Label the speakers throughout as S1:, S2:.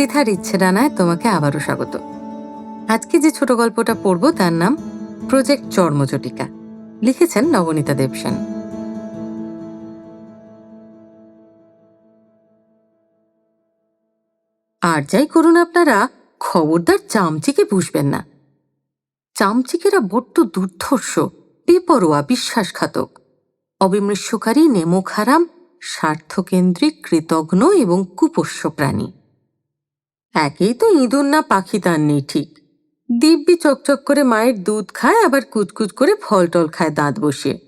S1: পৃথার ইচ্ছে ডানায় তোমাকে আবারও স্বাগত। আজকে যে ছোট গল্পটা পড়ব তার নাম প্রজেক্ট চর্মচটিকা লিখেছেন নবনীতা দেবসেন। আর যাই করুন আপনারা, খবরদার চামচিকে বুঝবেন না। চামচিকেরা বড্ড দুর্ধর্ষ, বেপরোয়া, বিশ্বাসঘাতক। অবিমৃষ্যকারী, নেমুখারাম, স্বার্থকেন্দ্রিক, কৃতঘ্ন এবং কুপোষ্য প্রাণী। একেই তো ইঁদুর না পাখি তার নেই ঠিক। দিব্যি চকচক করে মায়ের দুধ খায়, আবার কুচকুচ করে ফল টল খায় দাঁত বসিয়ে।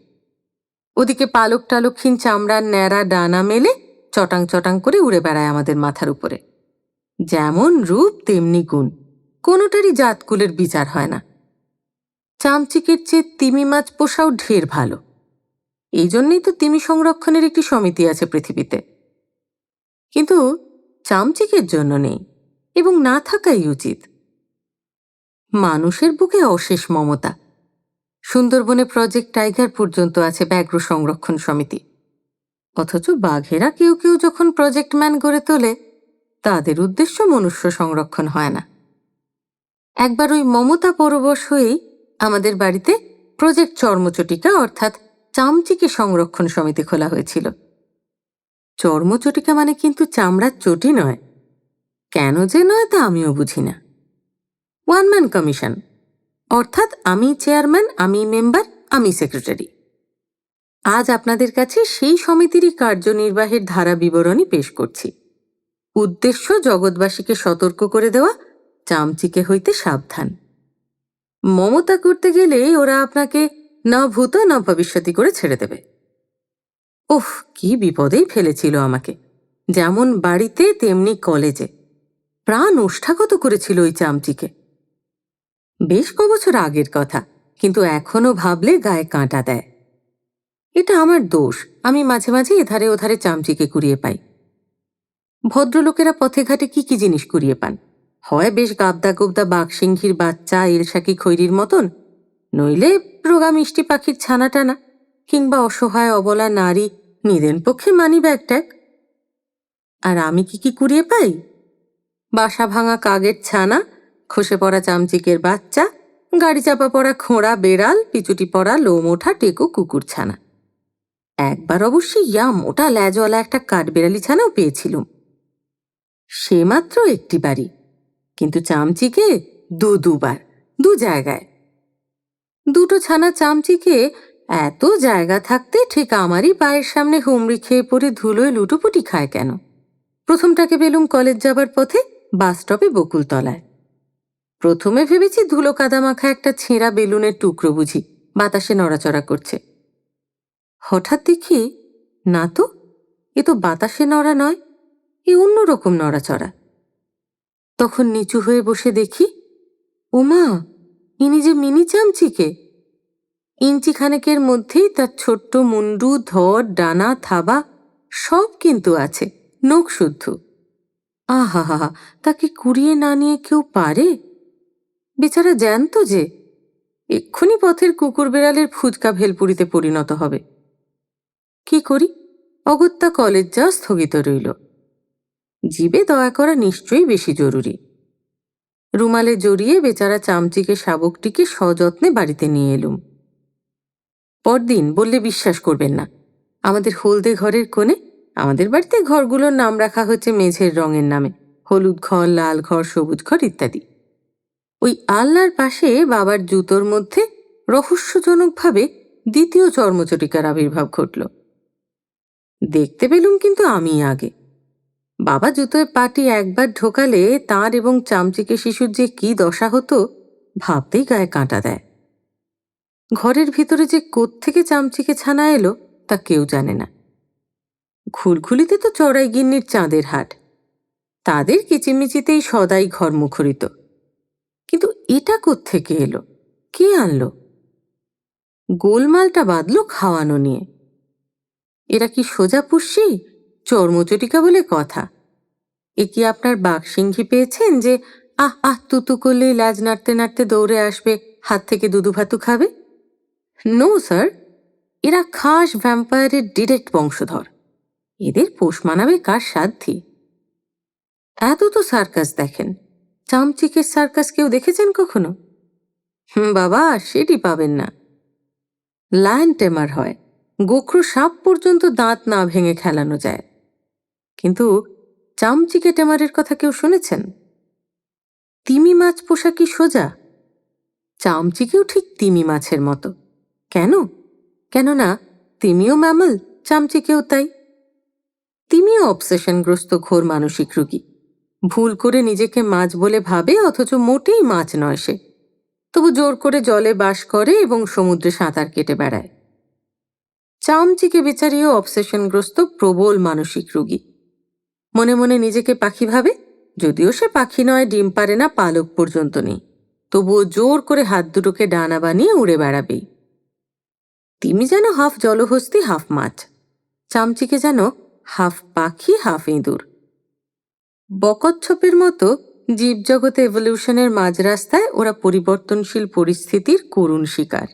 S1: ওদিকে পালক টালকহীন চামড়ার ন্যাড়া ডানা মেলে চটাং চটাং করে উড়ে বেড়ায় আমাদের মাথার উপরে। যেমন রূপ, তেমনি গুণ। কোনোটারই জাতকুলের বিচার হয় না। চামচিকের চেয়ে তিমি মাছ পোষাও ঢের ভালো। এই জন্যই তো তিমি সংরক্ষণের একটি সমিতি আছে পৃথিবীতে। কিন্তু চামচিকের জন্য নেই। এবং না থাকাই উচিত। মানুষের বুকে অশেষ মমতা। সুন্দরবনে প্রজেক্ট টাইগার পর্যন্ত আছে ব্যাঘ্র সংরক্ষণ সমিতি। অথচ বাঘেরা কেউ কেউ যখন প্রজেক্ট ম্যান গড়ে তোলে, তাদের উদ্দেশ্য মনুষ্য সংরক্ষণ হয় না। একবার ওই মমতা পরবশ হয়েই আমাদের বাড়িতে প্রজেক্ট চর্মচটিকা অর্থাৎ চামচিকে সংরক্ষণ সমিতি খোলা হয়েছিল। চর্মচটিকা মানে কিন্তু চামড়ার চটি নয়। কেন যে নয় তা আমিও বুঝি না। ওয়ান ম্যান কমিশন অর্থাৎ আমি চেয়ারম্যান আমি মেম্বার আমি সেক্রেটারি আজ আপনাদের কাছে সেই সমিতিরই কার্যনির্বাহের ধারা বিবরণী পেশ করছি। উদ্দেশ্য জগৎবাসীকে সতর্ক করে দেওয়া, চামচিকে হইতে সাবধান। মমতা করতে গেলে ওরা আপনাকে না ভূত, না ভবিষ্যতি করে ছেড়ে দেবে। ওহ কি বিপদেই ফেলেছিল আমাকে। যেমন বাড়িতে, তেমনি কলেজে। প্রাণ ওষ্ঠাগত করেছিল ওই চামচিকে বেশ ক বছর আগের কথা, কিন্তু এখনও ভাবলে গায়ে কাঁটা দেয়। এটা আমার দোষ, আমি মাঝে মাঝে এধারে ওধারে চামচিকে কুড়িয়ে পাই। ভদ্রলোকেরা পথে ঘাটে কি কি জিনিস কুড়িয়ে পান? হয় বেশ গাবদা গোবদা বাঘসিংহির বাচ্চা ইলশাকি খৈরির মতন, নইলে রোগা মিষ্টি পাখির ছানা টানা, কিংবা অসহায় অবলা নারী, নিদেন পক্ষে মানি ব্যাগ ট্যাগ। আর আমি কি কি কুড়িয়ে পাই? বাসা ভাঙা কাগের ছানা, খসে পড়া চামচিকের বাচ্চা, গাড়ি চাপা পড়া খোঁড়া বেড়াল, পিচুটি পড়া লোম ওঠা টেকো কুকুর ছানা। একবার অবশ্যই ইয়া মোটা ল্যাজওয়ালা একটা কাঠবেড়ালি ছানাও পেয়েছিলুম। সে মাত্র একটি বাড়ি, কিন্তু চামচিকে দু দুবার, দু জায়গায়। দুটো ছানা চামচিকে এত জায়গা থাকতে ঠিক আমারই পায়ের সামনে হুমড়ি খেয়ে পড়ে ধুলোয় লুটোপুটি খায় কেন? প্রথমটাকে পেলুম কলেজ যাবার পথে বাস স্টপে বকুলতলায়। প্রথমে ভেবেছি ধুলো কাদামাখা একটা ছেঁড়া বেলুনের টুকরো বুঝি, বাতাসে নড়াচড়া করছে। হঠাৎ দেখি, না তো, এ তো বাতাসে নড়া নয়, এ অন্যরকম নড়াচড়া। তখন নিচু হয়ে বসে দেখি, ওমা, ইনি যে মিনি চামচিকে। ইঞ্চি খানেকের মধ্যেই তার ছোট্ট মুন্ডু ধর ডানা, থাবা সব কিন্তু আছে, নখ শুদ্ধ। আহা তাকে কুড়িয়ে না নিয়ে কেউ পারে? বেচারা জ্যান্ত যে। এক্ষুনি পথের কুকুর বেড়ালের ফুচকা ভেলপুরিতে পরিণত হবে। কি করি? অগত্যা কলেজ যা স্থগিত রইল। জীবে দয়া করা নিশ্চয়ই বেশি জরুরি। রুমালে জড়িয়ে বেচারা চামচিকে, শাবকটিকে সযত্নে বাড়িতে নিয়ে এলুম। পরদিন বললে বিশ্বাস করবেন না। আমাদের হলদে ঘরের কোণে আমাদের বাড়িতে ঘরগুলোর নাম রাখা হচ্ছে মেঝের রঙের নামে। হলুদ ঘর, লাল ঘর, সবুজ ঘর ইত্যাদি। ওই আলনার পাশে বাবার জুতোর মধ্যে রহস্যজনকভাবে দ্বিতীয় চর্মচটিকার আবির্ভাব ঘটল। দেখতে পেলুম কিন্তু আমি আগে। বাবা জুতোয় পাটি একবার ঢোকালে তার এবং চামচিকে শিশুর যে কি দশা হতো, ভাবতেই গায়ে কাঁটা দেয়। ঘরের ভিতরে যে থেকে চামচিকে ছানা এলো, তা কেউ জানে না। ঘুলঘুলিতে তো চড়াই গিন্নির চাঁদের হাট। তাদের কিচিমিচিতেই সদাই ঘর মুখরিত কিন্তু এটা থেকে এলো? কে আনলো? গোলমালটা বাঁধল খাওয়ানো নিয়ে। এরা কি সোজা পুষি চর্মচটিকা বলে কথা। এ কি আপনার বাঘসিংহি পেয়েছেন যে, আহ আহ, তুতু করলেই লাজ নাড়তে নাড়তে দৌড়ে আসবে, হাত থেকে দুধু ভাতু খাবে? No, sir. এরা খাস ভ্যাম্পায়ারের ডিরেক্ট বংশধর। এদের পোষ মানাবে কার সাধ্যি? এত তো সার্কাস দেখেন। চামচিকের সার্কাস কেউ দেখেছেন কখনো? বাবা, সেটি পাবেন না। লায়ন টেমার হয়। গোখরো সাপ পর্যন্ত দাঁত না ভেঙে খেলানো যায়। কিন্তু চামচিকে টেমারের কথা কেউ শুনেছেন? তিমি মাছ পোষা কি সোজা? চামচিকেও ঠিক তিমি মাছের মতো। কেন? কেননা তিমিও ম্যামল, চামচিকেও তাই। তিমিও অবসেশনগ্রস্ত ঘোর মানসিক রুগী। ভুল করে নিজেকে মাছ বলে ভাবে, অথচ মোটেই মাছ নয় সে। তবু জোর করে জলে বাস করে এবং সমুদ্রে সাঁতার কেটে বেড়ায়। চামচিকে বেচারিও অবসেশনগ্রস্ত প্রবল মানসিক রুগী। মনে মনে নিজেকে পাখি ভাবে, যদিও সে পাখি নয়, ডিম পারে না, পালক পর্যন্ত নেই। তবুও জোর করে হাত দুটোকে ডানা বানিয়ে উড়ে বেড়াবেই। তিমি যেন হাফ জলহস্তি, হাফ মাছ। চামচিকে যেন হাফ পাখি, হাফ ইঁদুর। বকচ্ছপের মতো জীবজগতে এভলিউশনের মাঝ রাস্তায় ওরা পরিবর্তনশীল পরিস্থিতির করুণ শিকার।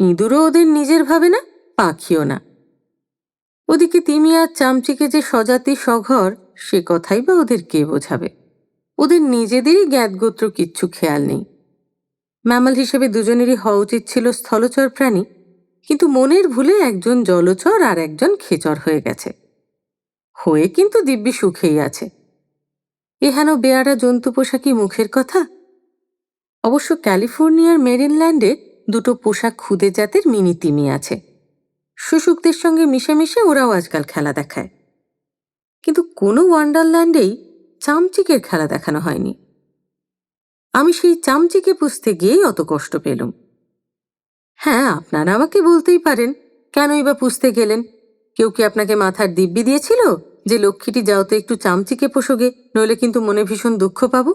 S1: ইঁদুরও ওদের নিজের ভাবে না, পাখিও না। ওদিকে তিমি আর চামচিকে যে সজাতি সঘর, সে কথাই বা ওদের কে বোঝাবে? ওদের নিজেদেরই জ্ঞাতগোত্র কিচ্ছু খেয়াল নেই। ম্যামাল হিসেবে দুজনেরই হওয়া উচিত ছিল স্থলচর প্রাণী কিন্তু মনের ভুলে একজন জলচর আর একজন খেচর হয়ে গেছে। হয়ে কিন্তু দিব্যি সুখেই আছে। এহেন বেয়ারা জন্তু পোশাকই মুখের কথা? অবশ্য ক্যালিফোর্নিয়ার মেরিনল্যান্ডে দুটো পোশাক খুদে জাতের মিনি তিমি আছে। শুশুকদের সঙ্গে মিশে মিশে ওরাও আজকাল খেলা দেখায়। কিন্তু কোনো ওয়ান্ডারল্যান্ডেই চামচিকের খেলা দেখানো হয়নি। আমি সেই চামচিকে পুষতে গিয়েই অত কষ্ট পেলুম। হ্যাঁ আপনারা আমাকে বলতেই পারেন। কেনই বা পুষতে গেলেন? কেউ কি আপনাকে মাথার দিব্যি দিয়েছিল যে লক্ষ্মীটি যাও তো একটু চামচিকে পোষোগে, নইলে কিন্তু মনে ভীষণ দুঃখ পাবো?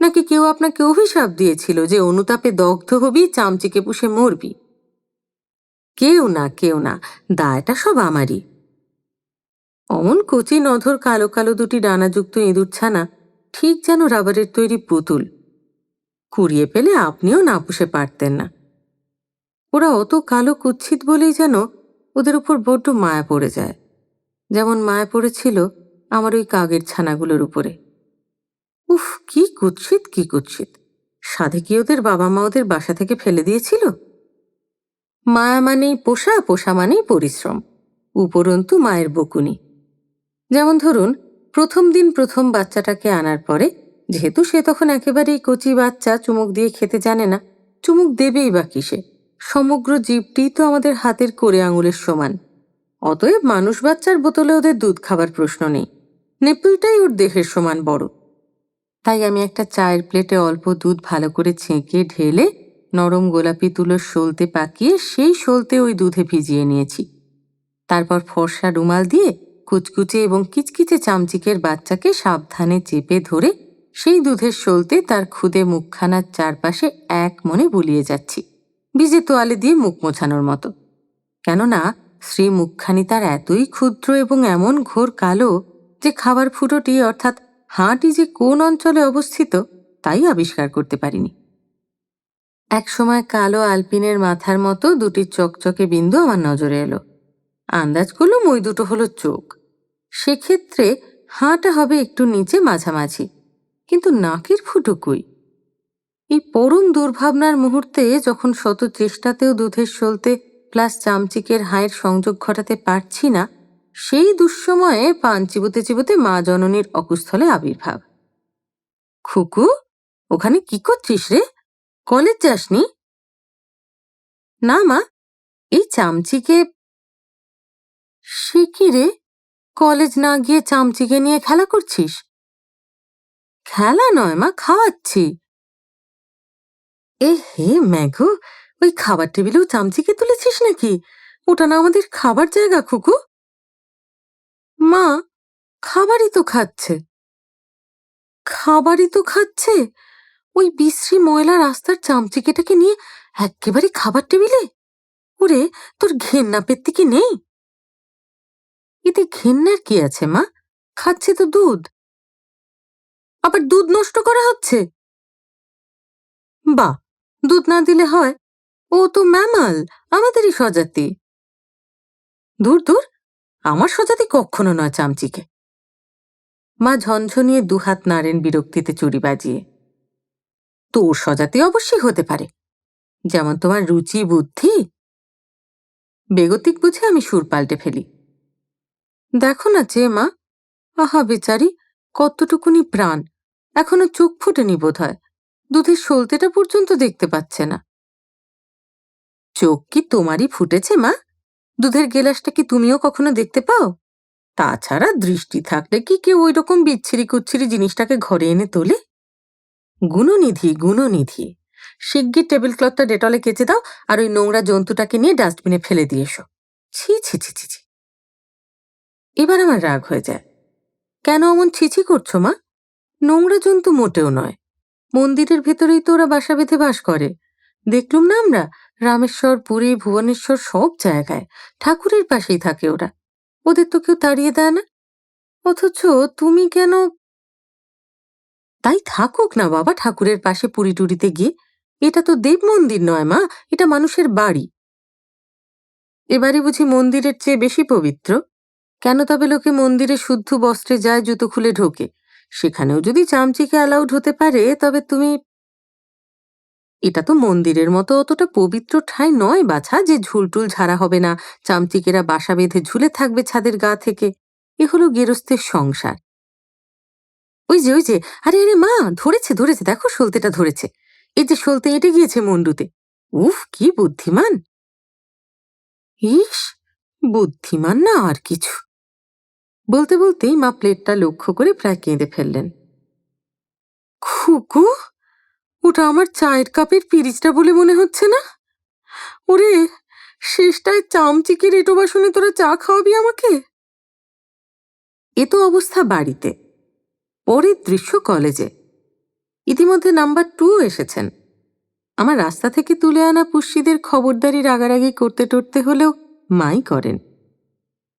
S1: নাকি কেউ আপনাকে অভিশাপ দিয়েছিল যে অনুতাপে দগ্ধ হবি, চামচিকে পুষে মরবি? কেউ না কেউ না, দায়টা সব আমারই। অমন কচি নধর কালো কালো দুটি ডানাযুক্ত ইঁদুর ছানা ঠিক যেন রাবারের তৈরি পুতুল। কুড়িয়ে পেলে আপনিও না পুষে পারতেন না। ওরা অত কালো কুচ্ছিত বলেই যেন ওদের উপর বড্ড মায়া পড়ে যায়। যেমন মায়া পড়েছিল আমার ওই কাগের ছানাগুলোর উপরে। উফ, কি কুৎসিত কি কুৎসিত সাধে কি ওদের বাবা মা ওদের বাসা থেকে ফেলে দিয়েছিল? মায়া মানেই পোষা পোষা মানেই পরিশ্রম। উপরন্তু মায়ের বকুনি। যেমন ধরুন, প্রথম দিন প্রথম বাচ্চাটাকে আনার পরে, যেহেতু সে তখন একেবারেই কচি বাচ্চা, চুমুক দিয়ে খেতে জানে না, চুমুক দেবেই বা কিসে। সমগ্র জীবটিই তো আমাদের হাতের করে আঙুলের সমান। অতএব মানুষ বাচ্চার বোতলে ওদের দুধ খাবার প্রশ্ন নেই। নেপিলটাই ওর দেহের সমান বড়। তাই আমি একটা চায়ের প্লেটে অল্প দুধ ভালো করে ছেঁকে ঢেলে নরম গোলাপি তুলোর সলতে পাকিয়ে সেই সলতে ওই দুধে ভিজিয়ে নিয়েছি। তারপর ফর্সা রুমাল দিয়ে কুচকুচে এবং কিচকিচে চামচিকের বাচ্চাকে সাবধানে চেপে ধরে সেই দুধের সলতে তার খুদে মুখখানার চারপাশে এক মনে বুলিয়ে যাচ্ছি। ভিজে তোয়ালে দিয়ে মুখ মোছানোর মতো। কেননা শ্রী মুখখানি তার এতই ক্ষুদ্র এবং এমন ঘোর কালো যে খাবার ফুটোটি অর্থাৎ হাঁটি যে কোন অঞ্চলে অবস্থিত তাই আবিষ্কার করতে পারিনি। একসময় কালো আলপিনের মাথার মতো দুটি চকচকে বিন্দু আমার নজরে এলো। আন্দাজ করলাম ওই দুটো হলো চোখ। সেক্ষেত্রে হাঁটা হবে একটু নিচে মাঝামাঝি। কিন্তু নাকের ফুটো কই? এই পরম দুর্ভাবনার মুহূর্তে যখন শত চেষ্টাতেও দুধের সলতে প্লাস চামচিকের হায়ের সংযোগ ঘটাতে পারছি না, সেই দুঃসময়ে পান চিবুতে চিবুতে মা জননীর অকুস্থলে আবির্ভাব। খুকু, ওখানে কি করছিস রে? কলেজ যাসনি? না মা, এই চামচিকে সে কি রে? কলেজ না গিয়ে চামচিকে নিয়ে খেলা করছিস? খেলা নয় মা, খাওয়াচ্ছি। এ হে ম্যাঘু ওই খাবার টেবিলেও চামচিকে তুলেছিস নাকি? ওটা না আমাদের খাবার জায়গা, খুকু। মা, খাবারই তো খাচ্ছে। খাবারই তো খাচ্ছে? ওই বিশ্রী ময়লা রাস্তার চামচিকেটাকে নিয়ে একেবারে খাবার টেবিলে? ওরে, তোর ঘেন্না পেত্তি কি নেই? এতে ঘেন্নার কি আছে, মা? খাচ্ছে তো দুধ। আবার দুধ নষ্ট করা হচ্ছে? বা দুধ না দিলে হয়? ও তো ম্যামাল, আমাদেরই স্বজাতি। দূর দূর আমার স্বজাতি কখনো নয় চামচিকে। মা ঝনঝনিয়ে দুহাত নাড়েন বিরক্তিতে চুরি বাজিয়ে। তোর সজাতে অবশ্যই হতে পারে। যেমন তোমার রুচি, বুদ্ধি। বেগতিক বুঝে আমি সুর পাল্টে ফেলি। দেখো না চেয়ে মা, আহা বেচারি, কতটুকুনি প্রাণ। এখনও চোখ ফুটেনি বোধ হয় দুধের সলতেটা পর্যন্ত দেখতে পাচ্ছে না। চোখ কি তোমারই ফুটেছে, মা? দুধের গেলাসটা কি তুমিও কখনো দেখতে পাও? তাছাড়া দৃষ্টি থাকলে কি কেউ ওই রকম বিচ্ছিরি কুচ্ছিরি জিনিসটাকে ঘরে এনে তোলে? গুণনিধি গুণনিধি। শিগগির টেবিল ক্লথটা ডেটলে কেচে দাও আর ওই নোংরা জন্তুটাকে নিয়ে ডাস্টবিনে ফেলে দিয়ে এসো। ছি ছি ছি ছি ছি। এবার আমার রাগ হয়ে যায়। কেন অমন ছিছি করছ, মা? নোংরা জন্তু মোটেও নয়। মন্দিরের ভেতরেই তো ওরা বাসা বেঁধে বাস করে। দেখলুম না আমরা? রামেশ্বর, পুরী, ভুবনেশ্বর সব জায়গায় ঠাকুরের পাশেই থাকে ওরা। ওদের তো কেউ তাড়িয়ে দেয় না। অথচ তুমি কেন? তাই থাকুক না বাবা ঠাকুরের পাশে পুরী টুরিতে গিয়ে। এটা তো দেব মন্দির নয় মা, এটা মানুষের বাড়ি। এবারে বুঝি মন্দিরের চেয়ে বেশি পবিত্র। কেন তবে লোকে মন্দিরে শুদ্ধ বস্ত্রে যায় জুতো খুলে ঢোকে? সেখানেও যদি চামচিকে অ্যালাউড হতে পারে, তবে তুমি এটা তো মন্দিরের মতো অতটা পবিত্র ঠাঁই নয় বাছা, যে ঝুলটুল ঝাড়া হবে না। চামচিকেরা বাসা বেঁধে ঝুলে থাকবে ছাদের গা থেকে। এ হলো গেরস্তের সংসার। ওই যে ওই যে, আরে আরে, মা, ধরেছে ধরেছে, দেখো সলতেটা ধরেছে। এই যে সলতে এঁটে গিয়েছে মন্ডুতে। উফ, কি বুদ্ধিমান! ইস, বুদ্ধিমান না আর কিছু। বলতে বলতেই মা প্লেটটা লক্ষ্য করে প্রায় কেঁদে ফেললেন। খুকু ওটা আমার চায়ের কাপের পিরিচটা বলে মনে হচ্ছে না? ওরে, শেষটায় চামচিকের এটো বাসনে তোরা চা খাওয়াবি আমাকে? এ তো অবস্থা বাড়িতে। পরের দৃশ্য কলেজে। ইতিমধ্যে নাম্বার টু এসেছেন। আমার রাস্তা থেকে তুলে আনা পুষ্যিদের খবরদারি রাগারাগি করতে টরতে হলেও মাই করেন।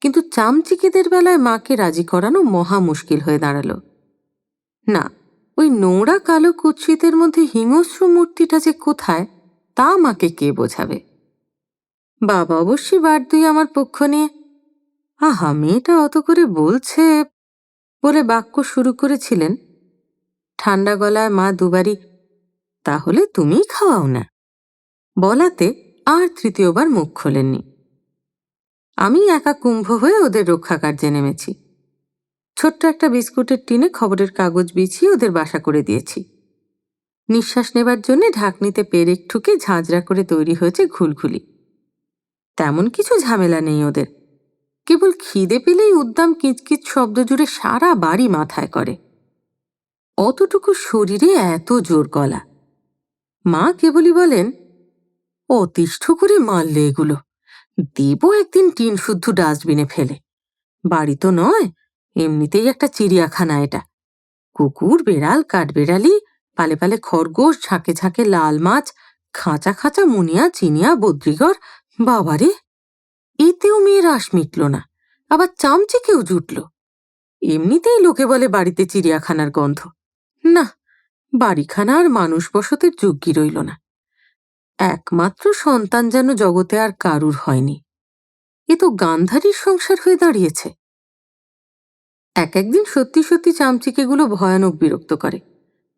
S1: কিন্তু চামচিকেদের বেলায় মাকে রাজি করানো মহা মুশকিল হয়ে দাঁড়াল। না, ওই নোংরা কালো কুৎসিতের মধ্যে হিংস্র মূর্তিটা যে কোথায়, তা মাকে কে বোঝাবে? বাবা অবশ্যই বার দুই আমার পক্ষ নিয়ে, আহা, মেয়েটা অত করে বলছে বলে বাক্য শুরু করেছিলেন। ঠান্ডা গলায় মা দুবারই, তাহলে তুমিই খাওয়াও না। বলাতে আর তৃতীয়বার মুখ খোলেননি। আমি একা কুম্ভ হয়ে ওদের রক্ষা কার্যে নেমেছি। ছোট্ট একটা বিস্কুটের টিনে খবরের কাগজ বিছিয়ে ওদের বাসা করে দিয়েছি। নিঃশ্বাস নেবার জন্য ঢাকনিতে পেরেক ঠুকে ঝাঁঝরা করে তৈরি হয়েছে ঘুলঘুলি। তেমন কিছু ঝামেলা নেই ওদের। কেবল খিদে পেলেই উদ্দাম কিচকিচ শব্দ জুড়ে সারা বাড়ি মাথায় করে। অতটুকু শরীরে এত জোর গলা। মা কেবলই বলেন, অতিষ্ঠ করে মারলে এগুলো। দেব একদিন টিন শুদ্ধ ডাস্টবিনে ফেলে। বাড়ি তো নয়, এমনিতেই একটা চিড়িয়াখানা এটা। কুকুর, বেড়াল, কাঠবেড়ালি, পালে পালে খরগোশ, ঝাঁকে ঝাঁকে লাল মাছ, খাঁচা খাঁচা মুনিয়া, চিনিয়া, বদ্রিগর, বাবারে! এতেও মেয়ের আশ মিটল না, আবার চামচিকেও জুটল। এমনিতেই লোকে বলে বাড়িতে চিড়িয়াখানার গন্ধ। না, বাড়িখানা আর মানুষ বসতের যোগ্যই রইল না। একমাত্র সন্তান যেন জগতে আর কারুর হয়নি। এ তো গান্ধারীর সংসার হয়ে দাঁড়িয়েছে। এক একদিন সত্যি সত্যি চামচিকেগুলো ভয়ানক বিরক্ত করে।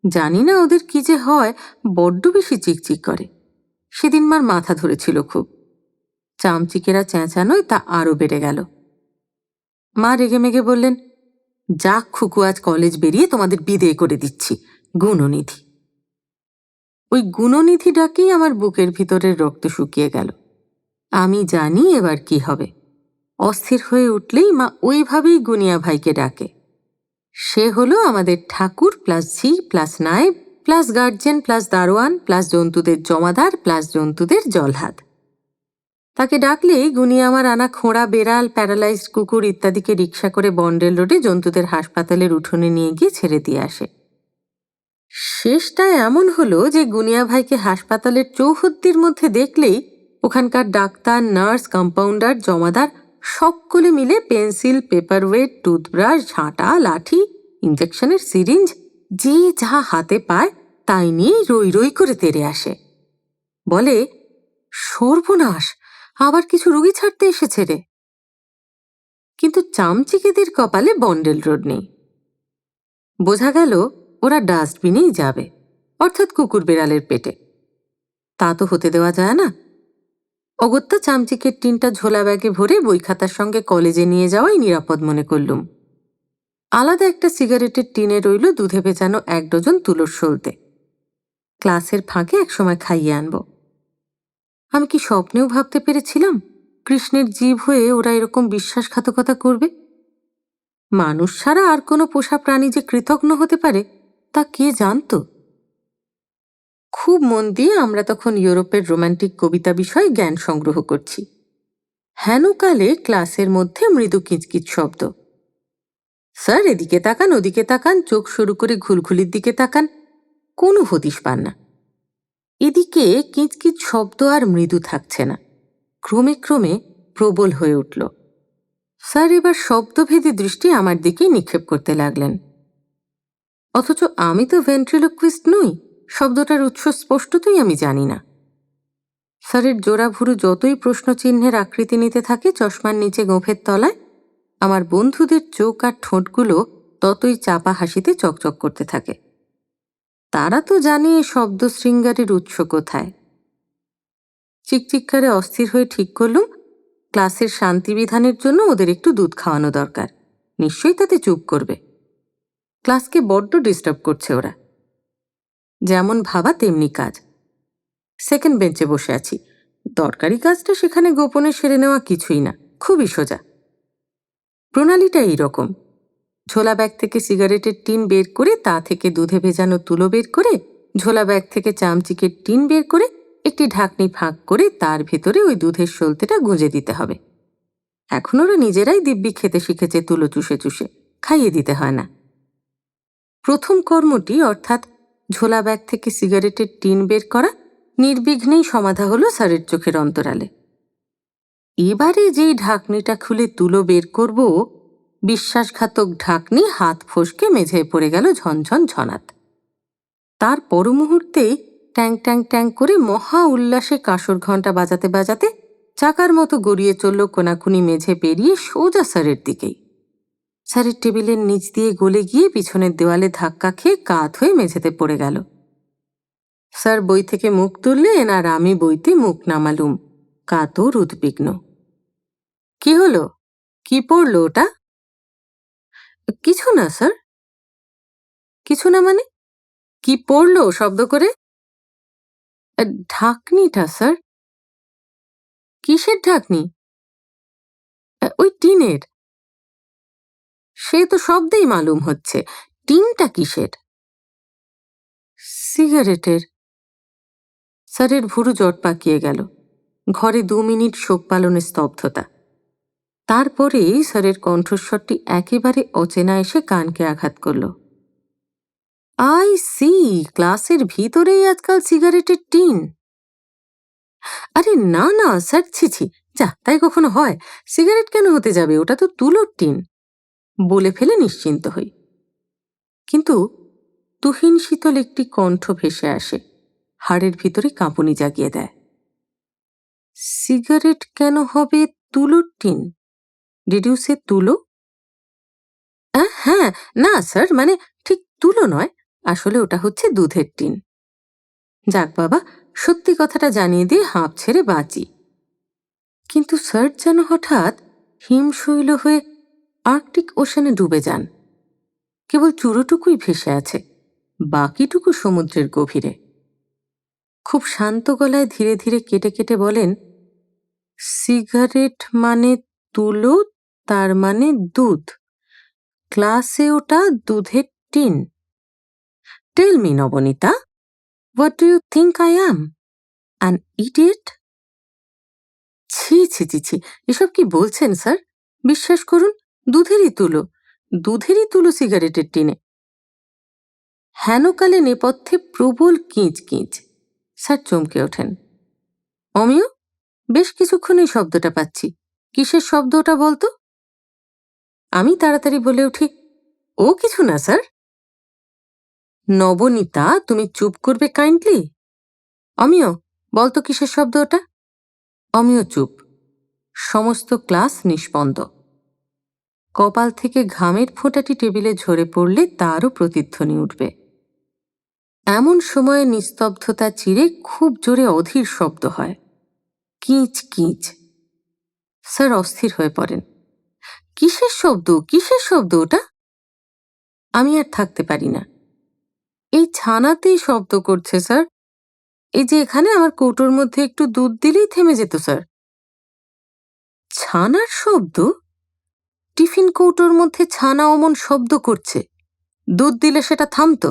S1: জানি না ওদের কি যে হয়, বড্ড বেশি চিকচিক করে। সেদিন মার মাথা ধরেছিল খুব। চামচিকেরা চেঁচানোয় তা আরও বেড়ে গেল। মা রেগে মেগে বললেন, যাক খুকু, আজ কলেজ বেরিয়ে তোমাদের বিদেয় করে দিচ্ছি, গুণনিধি। ওই গুণনিধি ডাকেই আমার বুকের ভিতরের রক্ত শুকিয়ে গেল। আমি জানি এবার কি হবে। অস্থির হয়ে উঠলেই মা ওইভাবেই গুনিয়া ভাইকে ডাকে। সে হলো আমাদের ঠাকুর প্লাস ঝি প্লাস নায়েব প্লাস গার্জেন প্লাস দারোয়ান প্লাস জন্তুদের জমাদার প্লাস জন্তুদের জলহাত। তাকে ডাকলেই গুনিয়া আমার আনা খোঁড়া বেড়াল, প্যারালাইজড কুকুর ইত্যাদিকে রিক্সা করে বন্ডেল রোডে জন্তুদের হাসপাতালের উঠোনে নিয়ে গিয়ে ছেড়ে দিয়ে আসে। শেষটা এমন হলো যে গুনিয়া ভাইকে হাসপাতালের চৌহদ্দির মধ্যে দেখলেই ওখানকার ডাক্তার, নার্স, কম্পাউন্ডার, জমাদার সকলে মিলে পেন্সিল, পেপারওয়েট, টুথব্রাশ, ঝাঁটা, লাঠি ইঞ্জেকশনের সিরিঞ্জ, যে যা হাতে পায় তাই নিয়ে রই রই করে তেড়ে আসে। বলে, সর্বনাশ, আবার কিছু রুগী ছাড়তে এসেছে রে। কিন্তু চামচিকেদের কপালে বন্ডেল রোড নেই। বোঝা গেল ওরা ডাস্টবিনেই যাবে, অর্থাৎ কুকুর বেড়ালের পেটে। তা তো হতে দেওয়া যায় না। অগত্যা চামচিকের টিনটা ঝোলা ব্যাগে ভরে বই খাতার সঙ্গে কলেজে নিয়ে যাওয়াই নিরাপদ মনে করলুম। আলাদা একটা সিগারেটের টিনে রইল দুধে ভেজানো এক ডজন তুলোর সলতে। ক্লাসের ফাঁকে একসময় খাইয়ে আনব। আমি কি স্বপ্নেও ভাবতে পেরেছিলাম কৃষ্ণের জীব হয়ে ওরা এরকম বিশ্বাসঘাতকতা করবে? মানুষ ছাড়া আর কোনো পোষা প্রাণী যে কৃতজ্ঞ হতে পারে তা কে জানতো? খুব মন দিয়ে আমরা তখন ইউরোপের রোমান্টিক কবিতা বিষয়ে জ্ঞান সংগ্রহ করছি। হেনকালে ক্লাসের মধ্যে মৃদু কিচকিচ শব্দ। স্যার, এদিকে তাকান, ওদিকে তাকান, চোখ শুরু করে ঘুলঘুলির দিকে তাকান। কোনো হদিশ পান না। এদিকে কিচকিচ শব্দ আর মৃদু থাকছে না। ক্রমে ক্রমে প্রবল হয়ে উঠল। স্যার, এবার শব্দভেদী দৃষ্টি আমার দিকে নিক্ষেপ করতে লাগলেন। অথচ আমি তো ভেন্ট্রিলোকুইস্ট নই, শব্দটার উৎস স্পষ্টতই আমি জানি না। স্যারের জোড়া ভুরু যতই প্রশ্নচিহ্নের আকৃতি নিতে থাকে চশমার নিচে গোঁফের তলায়, আমার বন্ধুদের চোখ আর ঠোঁটগুলো ততই চাপা হাসিতে চকচক করতে থাকে। তারা তো জানে শব্দ শৃঙ্গারের উৎস কোথায়। চিকচিক্কারে অস্থির হয়ে ঠিক করলুম, ক্লাসের শান্তিবিধানের জন্য ওদের একটু দুধ খাওয়ানো দরকার, নিশ্চয়ই তাতে চুপ করবে। ক্লাসকে বড্ড ডিস্টার্ব করছে ওরা। যেমন ভাবা তেমনি কাজ। সেকেন্ড বেঞ্চে বসে আছি। দরকারি কাজটা সেখানে গোপনে সেরে নেওয়া কিছুই না। খুবই সোজা। প্রণালীটা এইরকম। ঝোলা ব্যাগ থেকে সিগারেটের টিন বের করে তা থেকে দুধে ভেজানো তুলো বের করে, ঝোলা ব্যাগ থেকে চামচিকের টিন বের করে, একটি ঢাকনি ফাঁক করে তার ভেতরে ওই দুধের সলতেটা গুঁজে দিতে হবে। এখন ওরা নিজেরাই দিব্যি খেতে শিখেছে তুলো চুষে চুষে। খাইয়ে দিতে হয় না। প্রথম কর্মটি, অর্থাৎ ঝোলা ব্যাগ থেকে সিগারেটের টিন বের করা, নির্বিঘ্নেই সমাধা হলো স্যারের চোখের অন্তরালে। এবারে যেই ঢাকনিটা খুলে তুলো বের করব, বিশ্বাসঘাতক ঢাকনি হাত ফসকে মেঝেয় পড়ে গেল ঝনঝন ঝনাত। তার পর মুহূর্তেই ট্যাং ট্যাং ট্যাং করে মহা উল্লাসে কাঁসর ঘণ্টা বাজাতে বাজাতে চাকার মতো গড়িয়ে চলল কোনাকুনি মেঝে পেরিয়ে সোজা স্যারের দিকেই। স্যারের টেবিলের নিচ দিয়ে গলে গিয়ে পিছনের দেওয়ালে ধাক্কা খেয়ে কাত হয়ে মেঝেতে পড়ে গেল। স্যার বই থেকে মুখ তুললেন আর আমি বইতে মুখ নামালুম। কাতর উদ্বিগ্ন। কি হলো? কি পড়ল ওটা? কিছু না, স্যার। কিছু না মানে? কি পড়ল শব্দ করে? ঢাকনিটা, স্যার। কিসের ঢাকনি? ওই টিনের। সে তো শব্দেই মালুম হচ্ছে। টিনটা কিসের? সিগারেটের। স্যারের ভুরু জট পাকিয়ে গেল। ঘরে দু মিনিট শোক পালনের স্তব্ধতা। তারপরেই স্যারের কণ্ঠস্বরটি একেবারে অচেনা এসে কানকে আঘাত করল। আই সি, ক্লাসের ভিতরেই আজকাল সিগারেটের টিন। আরে না না, স্যার ছি, যা, তাই কখনো হয়। সিগারেট কেন হতে যাবে? ওটা তো তুলোর টিন। বলে ফেলে নিশ্চিন্ত হই। কিন্তু তুহিন শীতল একটি কণ্ঠ ভেসে আসে, হাড়ের ভিতরে কাঁপুনি জাগিয়ে দেয়। সিগারেট কেন হবে তুলোর টিন? ডিডিউসে তুলো? হ্যাঁ না, স্যার মানে ঠিক তুলো নয়, আসলে ওটা হচ্ছে দুধের টিন। যাক বাবা, সত্যি কথাটা জানিয়ে দিয়ে হাঁপ ছেড়ে বাঁচি। কিন্তু স্যার যেন হঠাৎ হিমশৈল হয়ে আর্কটিক ওশানে ডুবে যান। কেবল চুরোটুকুই ভেসে আছে, বাকিটুকু সমুদ্রের গভীরে। খুব শান্ত গলায় ধীরে ধীরে কেটে কেটে বলেন, সিগারেট মানে তুলো, তার মানে দুধ। ক্লাসে ওটা দুধের tin. Tell me Nabanita what do you think I am an idiot ছি ছি ছি ছি, এসব কি বলছেন, স্যার? বিশ্বাস করুন দুধেরই তুলো দুধেরই তুলো সিগারেটের টিনে। হেনকালে নেপথ্যে প্রবল কিঁচ কিঁচ, স্যার চমকে ওঠেন। অমিয়, বেশ কিছুক্ষণ এই শব্দটা পাচ্ছি। কিসের শব্দ ওটা বলতো? আমি তাড়াতাড়ি বলে উঠি, ও কিছু না, স্যার। নবনীতা, তুমি চুপ করবে কাইন্ডলি? অমিয়, বলতো কিসের শব্দ ওটা? অমিয় চুপ। সমস্ত ক্লাস নিষ্পন্দ। কপাল থেকে ঘামের ফোঁটাটি টেবিলে ঝরে পড়লে তারও প্রতিধ্বনি উঠবে। এমন সময়ে নিস্তব্ধতা চিরে খুব জোরে অধীর শব্দ হয়। কিঁচ কিঁচ। স্যার অস্থির হয়ে পড়েন। কিসের শব্দ? কিসের শব্দ ওটা? আমি আর থাকতে পারি না। এই ছানাতেই শব্দ করছে, স্যার। এই যে এখানে আমার কৌটোর মধ্যে একটু দুধ দিলেই থেমে যেত, স্যার। ছানার শব্দ? টিফিন কৌটোর মধ্যে ছানা অমন শব্দ করছে। দুধ দিলে সেটা থামতো।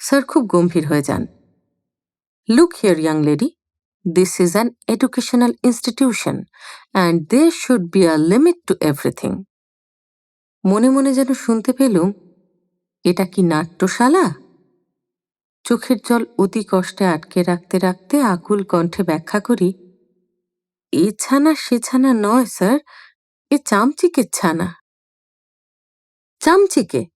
S1: স্যার খুব গম্ভীর হয়ে যান। Look here young lady this is an educational institution and they should be a limit to everything মনে মনে যেন শুনতে পেলুম, এটা কি নাট্যশালা? চোখের জল অতি কষ্টে আটকে রাখতে রাখতে আকুল কণ্ঠে ব্যাখ্যা করি, এ ছানা সে ছানা নয়, স্যার। এ চামচিকের ছানা। চামচিকে?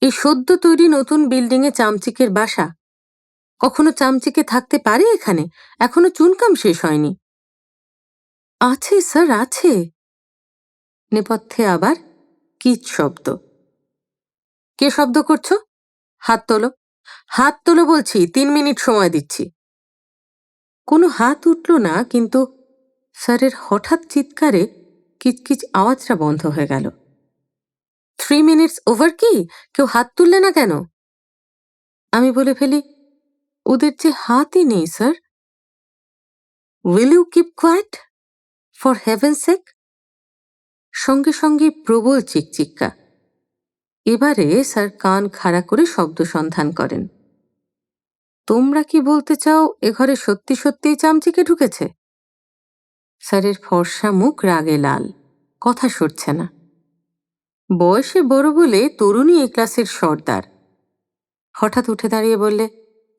S1: এই সদ্য তৈরি নতুন বিল্ডিংয়ে চামচিকের বাসা। কখনো চামচিকে থাকতে পারে এখানে? এখনও চুনকাম শেষ হয়নি। আছে, স্যার, আছে। নেপথ্যে আবার কিচ শব্দ? কে শব্দ করছ? হাত তোলো। হাত তোলো বলছি, তিন মিনিট সময় দিচ্ছি। কোনো হাত উঠল না, কিন্তু স্যারের হঠাৎ চিৎকারে কিচকিচ আওয়াজটা বন্ধ হয়ে গেল। থ্রি মিনিটস ওভার কি? কেউ হাত তুললে না কেন? আমি বলে ফেলি, ওদের যে হাতই নেই, sir. Will you keep quiet for heaven sake সঙ্গে সঙ্গে প্রবল চিকচিক্কা। এবারে স্যার কান খাড়া করে শব্দ সন্ধান করেন। তোমরা কি বলতে চাও, এ ঘরে সত্যি সত্যিই চামচিকে ঢুকেছে? স্যারের ফর্সা মুখ রাগে লাল, কথা সরছে না। বয়সে বড় বলে তরুণী এ ক্লাসের সর্দার। হঠাৎ উঠে দাঁড়িয়ে বললে,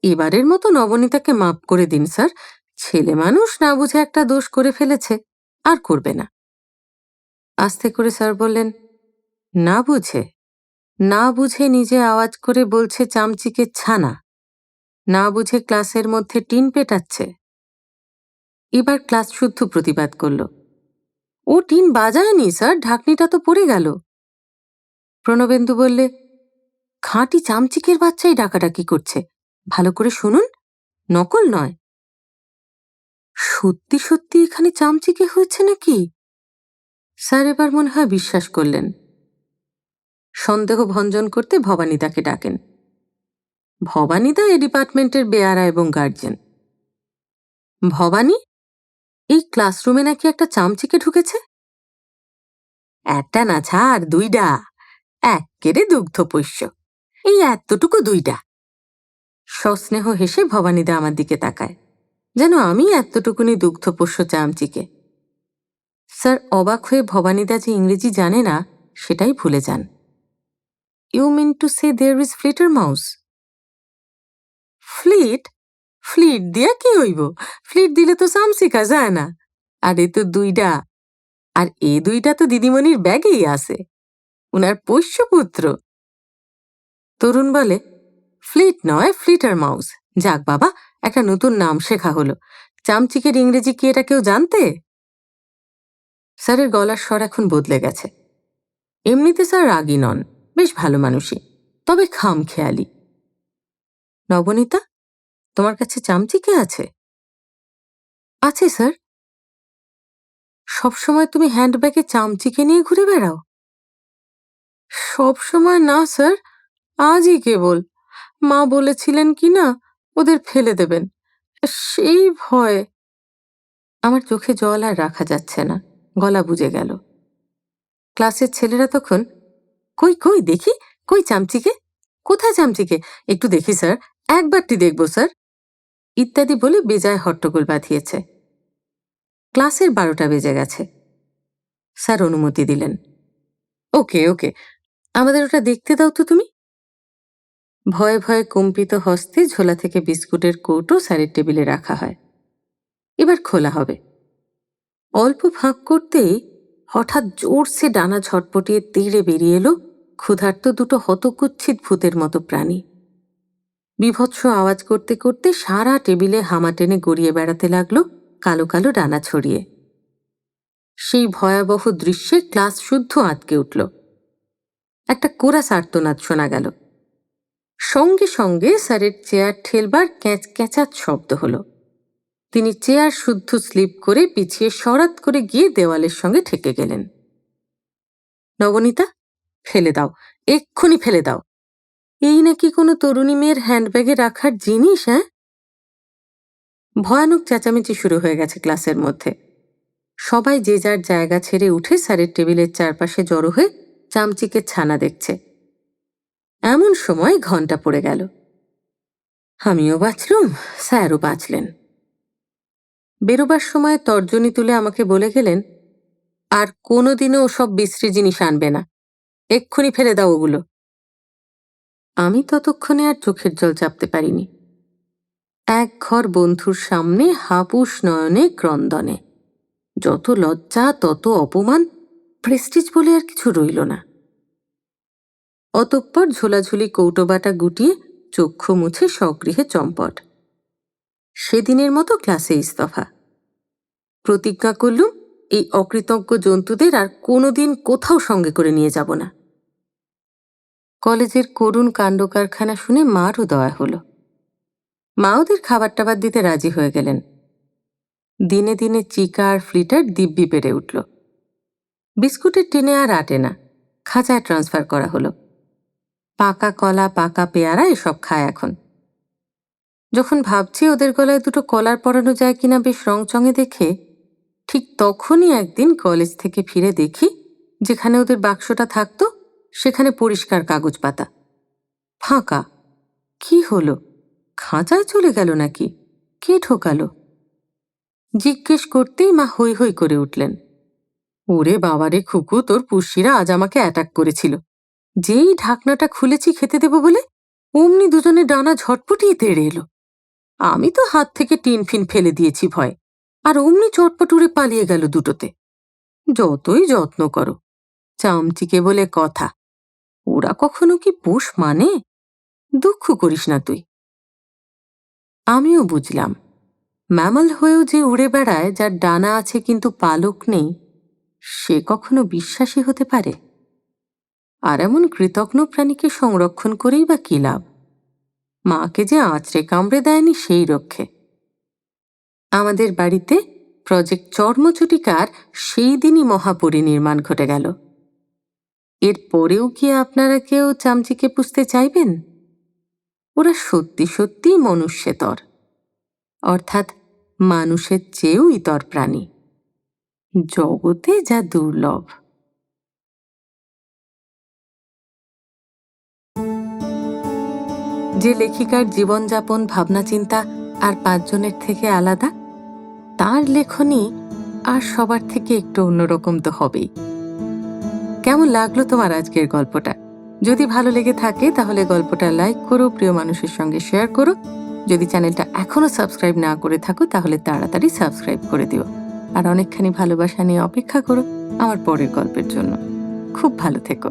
S1: এবারের মতো নবনীতাকে মাপ করে দিন, স্যার। ছেলে মানুষ না বুঝে একটা দোষ করে ফেলেছে, আর করবে না। আস্তে করে স্যার বললেন, না বুঝে না বুঝে নিজে আওয়াজ করে বলছে চামচিকে ছানা। না বুঝে ক্লাসের মধ্যে টিন পেটাচ্ছে। এবার ক্লাস শুদ্ধ প্রতিবাদ করল। ও টিন বাজায়নি, স্যার, ঢাকনিটা তো পড়ে গেল। প্রণবেন্দু বললে, খাঁটি চামচিকের বাচ্চাই ডাকাডাকি করছে। ভালো করে শুনুন, নকল নয়। সত্যি সত্যি এখানে চামচিকে হয়েছে নাকি? স্যার এবার মনে হয় বিশ্বাস করলেন। সন্দেহ ভঞ্জন করতে ভবানীদাকে ডাকেন। ভবানীদা এ ডিপার্টমেন্টের বেয়ারা এবং গার্জেন। ভবানী এই ক্লাসরুমে নাকি একটা চামচিকে ঢুকেছে? একটা না ছাড়, দুইটা। এক কেড়ে দুগ্ধপোষ্য এই এতটুকু দুইটা। সস্নেহ হেসে ভবানীদা আমার দিকে তাকায়। যেন আমি এতটুকুনি দুগ্ধ পোষ্য চামচিকে। স্যার, অবাক হয়ে ভবানীদা যে ইংরেজি জানে না, সেটাই ভুলে যান। You mean to say there is flitter mouse? Flit? Flit দিয়া কি হইব? ফ্লিট দিলে তো চামচিকা যায় না। আর এ তো দুইটা। আর এ দুইটা তো দিদিমণির ব্যাগেই আছে। উনার পোষ্যপুত্র। তরুণ বলে ফ্লিট নয় ফ্লিটার মাউস যাক বাবা, একটা নতুন নাম শেখা হলো। চামচিকের ইংরেজি কি এটা কেউ জানতে? স্যারের গলার স্বর এখন বদলে গেছে। এমনিতে স্যার রাগী নন। বেশ ভালো মানুষই। তবে খাম খেয়ালি। নবনীতা তোমার কাছে চামচিকে আছে? আছে, স্যার। সবসময় তুমি হ্যান্ডব্যাগে চামচিকে নিয়ে ঘুরে বেড়াও? সবসময় না, স্যার। আজই কেবল। মা বলেছিলেন কি না, ওদের ফেলে দেবেন। সেই ভয় আমার চোখে জল আর রাখা যাচ্ছে না। গলা বুঝে গেল। ক্লাসের ছেলেরা তখন, কই কই, দেখি? কই চামচিকে? কোথায় চামচিকে? একটু দেখি, স্যার। একবারটি দেখব, স্যার। ইত্যাদি বলে বেজায় হট্টগোল বাঁধিয়েছে। ক্লাসের বারোটা বেজে গেছে। স্যার অনুমতি দিলেন। ওকে ওকে। আমাদের ওটা দেখতে দাও তো তুমি। ভয়ে ভয়ে কম্পিত হস্তে ঝোলা থেকে বিস্কুটের কৌটো স্যারের টেবিলে রাখা হয়। এবার খোলা হবে। অল্প ফাঁক করতেই হঠাৎ জোরসে ডানা ঝটপটিয়ে তীরে বেরিয়ে এলো ক্ষুধার্ত দুটো হতকুচ্ছিত ভূতের মতো প্রাণী। বিভৎস আওয়াজ করতে করতে সারা টেবিলে হামা টেনে গড়িয়ে বেড়াতে লাগল কালো কালো ডানা ছড়িয়ে। সেই ভয়াবহ দৃশ্যে ক্লাস শুদ্ধ আটকে উঠল। একটা কোরাস আর্তনাদ শোনা গেল। সঙ্গে সঙ্গে স্যারের চেয়ার ঠেলবার ক্যাঁচ ক্যাঁচাত শব্দ হলো। তিনি চেয়ার শুদ্ধ স্লিপ করে পিছিয়ে সরাত করে গিয়ে দেওয়ালের সঙ্গে ঠেকে গেলেন। নবনীতা, ফেলে দাও, এক্ষুনি ফেলে দাও। এই নাকি কোনো তরুণী মেয়ের হ্যান্ডব্যাগে রাখার জিনিস হ্যাঁ? ভয়ানক চেঁচামেচি শুরু হয়ে গেছে ক্লাসের মধ্যে। সবাই যে যার জায়গা ছেড়ে উঠে স্যারের টেবিলের চারপাশে জড়ো হয়ে চামচিকে ছানা দেখছে। এমন সময় ঘণ্টা পড়ে গেল। আমিও বাঁচলুম, স্যারও বাঁচলেন। বেরোবার সময় তর্জনী তুলে আমাকে বলে গেলেন, আর কোনোদিনও ওসব বিশ্রী জিনিস আনবে না। এক্ষুনি ফেলে দাও ওগুলো। আমি ততক্ষণে আর চোখের জল চাপতে পারিনি। এক ঘর বন্ধুর সামনে হাপুস নয়নে ক্রন্দনে। যত লজ্জা, তত অপমান, প্রেস্টিজ বলে আর কিছু রইল না। অতঃপর ঝোলাঝুলি কৌটোবাটা গুটিয়ে চক্ষু মুছে স্বগৃহে চম্পট। সেদিনের মতো ক্লাসে ইস্তফা। প্রতিজ্ঞা করলুম, এই অকৃতজ্ঞ জন্তুদের আর কোনোদিন কোথাও সঙ্গে করে নিয়ে যাব না। কলেজের করুণ কাণ্ড কারখানা শুনে মারও দয়া হলো। মা ওদের খাবার টাবার দিতে রাজি হয়ে গেলেন। দিনে দিনে চিকা আর ফ্লিটার দিব্যি বেড়ে উঠল। বিস্কুটের টেনে আর আটে না, খাঁচায় ট্রান্সফার করা হলো। পাকা কলা, পাকা পেয়ারা এসব খায় এখন। যখন ভাবছি ওদের গলায় দুটো কলার পরানো যায় কিনা বেশ রংচঙে দেখে, ঠিক তখনই একদিন কলেজ থেকে ফিরে দেখি, যেখানে ওদের বাক্সটা থাকতো সেখানে পরিষ্কার কাগজ পাতা। ফাঁকা। কি হলো? খাঁচায় চলে গেল নাকি? কে ঠোকালো? জিজ্ঞেস করতেই মা হৈ হৈ করে উঠলেন। ওরে বাবারে খুকু, তোর পুষ্যিরা আজ আমাকে অ্যাটাক করেছিল। যেই ঢাকনাটা খুলেছি খেতে দেব বলে অমনি দুজনে ডানা ঝটপটিয়ে তেড়ে এলো। আমি তো হাত থেকে টিন ফিন ফেলে দিয়েছি ভয়, আর অমনি চটপট উড়ে পালিয়ে গেল দুটোতে। যতই যত্ন করো, চামচিকে বলে কথা। ওরা কখনো কি পোষ মানে? দুঃখ করিস না তুই। আমিও বুঝলাম। ম্যামল হয়েও যে উড়ে বেড়ায়, যার ডানা আছে কিন্তু পালক নেই, সে কখনো বিশ্বাসী হতে পারে? আর এমন কৃতজ্ঞ প্রাণীকে সংরক্ষণ করেই বা কি লাভ? মাকে যে আঁচড়ে কামড়ে দেয়নি সেই রক্ষে। আমাদের বাড়িতে প্রজেক্ট চর্মচুটিকার সেই দিনই মহাপরিনির্মাণ ঘটে গেল। এর পরেও কি আপনারা কেউ চামচিকে পুষতে চাইবেন? ওরা সত্যি সত্যি মনুষ্যেতর। অর্থাৎ মানুষের চেয়েও ইতর প্রাণী। জগতে যা দুর্লভ। যে লেখিকার জীবনযাপন ভাবনা চিন্তা আর পাঁচজনের থেকে আলাদা, তার লেখনী আর সবার থেকে একটু অন্যরকম তো হবেই। কেমন লাগল তোমার আজকের গল্পটা? যদি ভালো লেগে থাকে, তাহলে গল্পটা লাইক করো, প্রিয় মানুষের সঙ্গে শেয়ার করো। যদি চ্যানেলটা এখনও সাবস্ক্রাইব না করে থাকো, তাহলে তাড়াতাড়ি সাবস্ক্রাইব করে দিও। আর অনেকখানি ভালোবাসা নিয়ে অপেক্ষা করো আমার পরের গল্পের জন্য। খুব ভালো থেকো।